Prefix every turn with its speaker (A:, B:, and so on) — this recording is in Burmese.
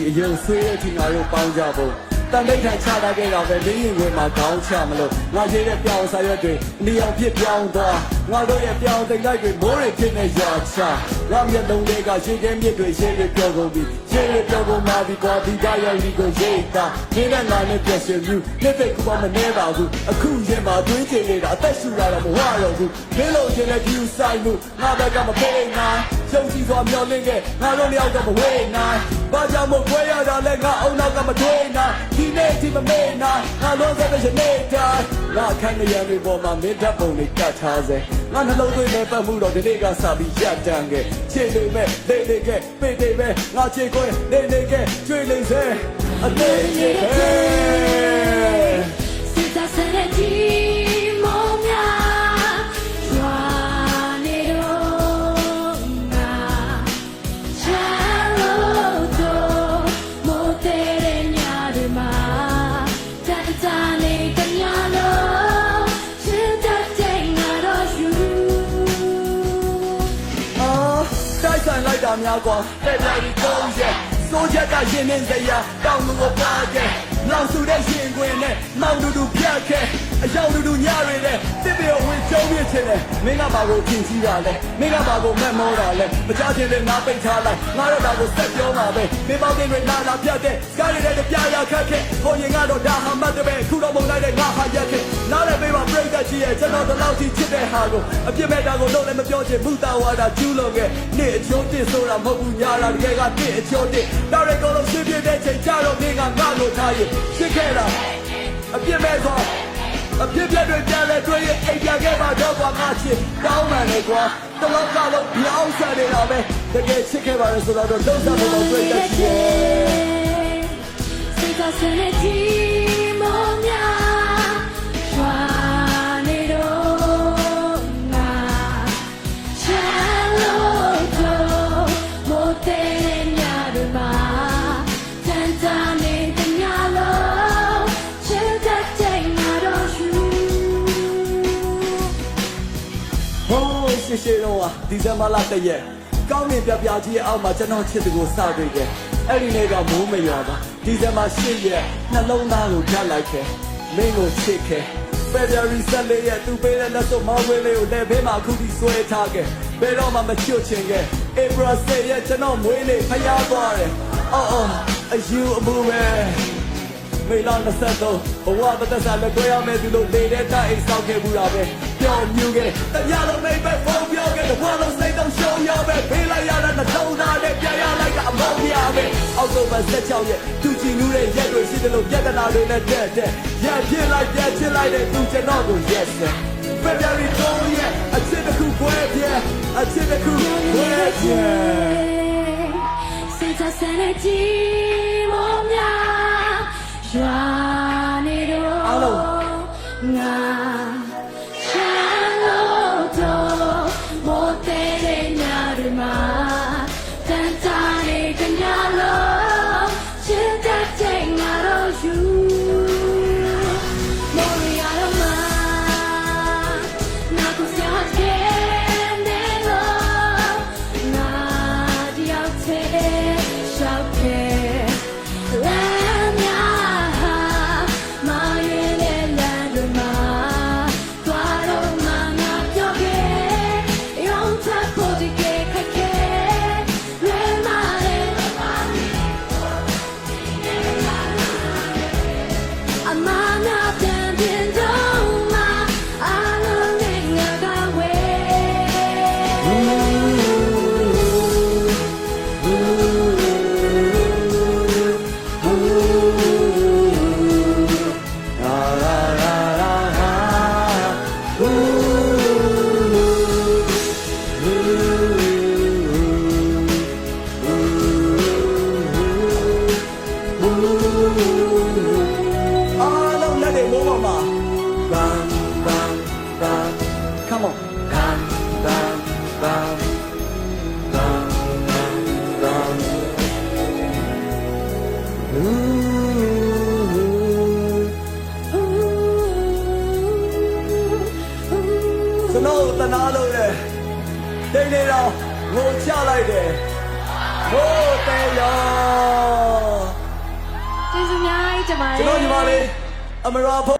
A: ဝေးခဲ့ပြီးအယုံဆွေးတဲ့အချိန်ငါတို့ပေါင်းကြဖို့တန်တိတ်ထိုင်ချတာခဲ့တော့ပဲလင်းရင်ဝင်မှာခေါင်းချမလို့ငါရေးတဲ့ပြောင်းစာရွက်တွေနေအောင်ဖြစ်ပြောင်းသွားငါတို့ရဲ့ပြောင်းတိတ်လိုက်တွေမိုးတွေဖြစ်နေရွာချငါမျက်လုံးတွေကရှေ့ကဲမြစ်တွေရှေ့တွေပြောကုန်ပြီရှေ့တွေပြောကုန်မှဒီကွာဒီကရဲ့ဒီကိုရေးတာနေနဲ့ငါနဲ့ပြည့်စုံမှုလက်တဲ့ကူပါမနေပါဘူးအခုရင်မှာတွင်းချင်နေတာအသက်ရှူလာတော့မဝတော့ဘူးမင်းလို့ခြင်းနဲ့ဒီဥဆိုင်မှုငါဘက်ကမဖေးနိုင်ရှုံးစီစွာမျောလင့်ခဲ့ငါတို့လျောက်တော့မဝေးနိုင်ဘာကြောင့်မို့ခွဲရတာလဲငါအုံနောက်ကမထွေးနိုင်ဒီနေ့ဒီ မမေ့နိုင်ငါလုံးစတဲ့ရှင်နေတိုင်းငါခန်းရံတွေပေါ်မှာမင်းတပ်ပုံတွေကတ်ထားစေငါနှလုံးသွင်းနေပတ်မှုတော့ဒီနေ့ကစပြီးရပ်တန်းခဲ့ခြေလေးမဲ့လေးလေးကပေတေမဲ့ငါခြေခွဲလေးလေးကကျွေးလေးစေအသေးကြီးဟဲ့
B: စိတ်သာဆန် တို
A: က်ဆိုင်လိုက်တာများကွာတဲ့ပြရီကုန်းရဲ့စိုးချက်ကရင်နေစရာတောင်းလို့ပါခဲ့လောင်စုတဲ့ရင်ခွင်နဲ့မောင်တူတူပြတ်ခဲ့အယောင်တူတူညတွေနဲ့တစ်ပြေဝင်ကျုံးပြချင်တယ်မင်းကဘာကိုပြင်စီးတာလဲမင်းကဘာကိုမက်မောတာလဲမကြခြင်းနဲ့ငါပိတ်ထားလိုက်ငါတော့ဒါကိုဆက်ပြောမှာပဲမင်းပေါင်းတင်တွေလာလာပြတ်တဲ့ကားရတဲ့ပြရခက်ခဲ့ဟိုရင်ကတော့ဒါဟာမှတ်တဲ့ပဲခုတော့မုံလိုက်တဲ့ငါဟာရက်ခဲ့နားလည်းပေး ပါပြိတ္တကြီးရဲ့ကျွန်တော်တို့လောက်ကြီးချစ်တဲ့ဟာကိုအပြစ်မဲ့တာကိုတော့လည်းမပြောချင်ဘူးတာဝါတာကျူးလွန်ခဲ့နေ့အချိုးတစ်ဆိုတာမဟုတ်ဘူးညာလာတကယ်ကနေ့အချိုးတစ်တော့ရကောလုံးရှင်းပြတဲ့ချိန်ကြတော့မင်းကငါ့ကိုထားရင်ရှင်းခဲ့တာအပြစ်မဲ့ဆိုအပြစ်ပြတ်တွေပြန်လဲတွေ့ရင်အိမ်ပြန်ခဲ့ပါတော့ကွာငါချစ်တောင်းမှန်လေကွာတလောကလုံးပြောင်းဆက်နေတာပဲတကယ်ချစ်ခဲ့ပါလေဆိုတော့လုံးစားဖို့တော့တွေ့တတ်ချင်
B: စိတ်သာဆန်တဲ့ဒီမော ရှေ့
A: ရှေ့တော့ဟာဒီဇင်ဘာလတည့်ရက်ကောင်းမြင်ပြပြကြီးရဲ့အောက်မှာကျွန်တော်ချစ်သူကိုစတွေ့ခဲ့အဲ့ဒီနေ့ကမိုးမရွာပါဒီဇင်ဘာ၈ရက်နှလုံးသားကိုဖြတ်လိုက်ခဲ့မင်းကိုချစ်ခဲ့ဖက်ဒရီဆက်လေးရဲ့သူပေးတဲ့လက်စုပ်မောင်းဝဲလေးကိုလက်ဖေးမှာအခုထိဆွဲထားခဲ့ဘယ်တော့မှမချွတ်ချင်ခဲ့ဧပြီ၁၀ရက်ကျွန်တော်မွေးနေ့ဖျားသွားတယ်အော်အော်အယူအမှုပဲ မေလာ23ဘဝတသက်စာလက်တွဲရမယ်သူတို့နေတဲ့တိုက်အိမ်ဆောက်ခဲ့ဘူးတာပဲပျော်မြူခဲ့တညလုံးမိတ်ပဲဖုန်းပြောခဲ့တဲ့ဘဝလုံးစိတ်တော့ရှုံးရပဲဖေးလိုက်ရတဲ့နှလုံးသားနဲ့ပြန်ရလိုက်တာအမောင်းရပဲအောက်တိုဘာ16ရက်သူချီနူးတဲ့ရက်တွေရှိတယ်လို့ပြဿနာတွေနဲ့တက်တက်ရပြစ်လိုက်ပြချစ်လိုက်တဲ့သူကျွန်တော်ကို yes February 3ရက်အချစ်တစ်ခုခွဲပြဲအချစ်တစ်ခုခွဲပြဲ
B: စိတ်သာ ငါ
A: တော်တနာလို့လေတိတ်နေတော့ငိုချလိုက်တယ်ဟိုးတေရော
B: ကျေးဇူးအများကြီးတင်ပါတယ်
A: ကျွန်တော်ညီမလေးအမရာဖ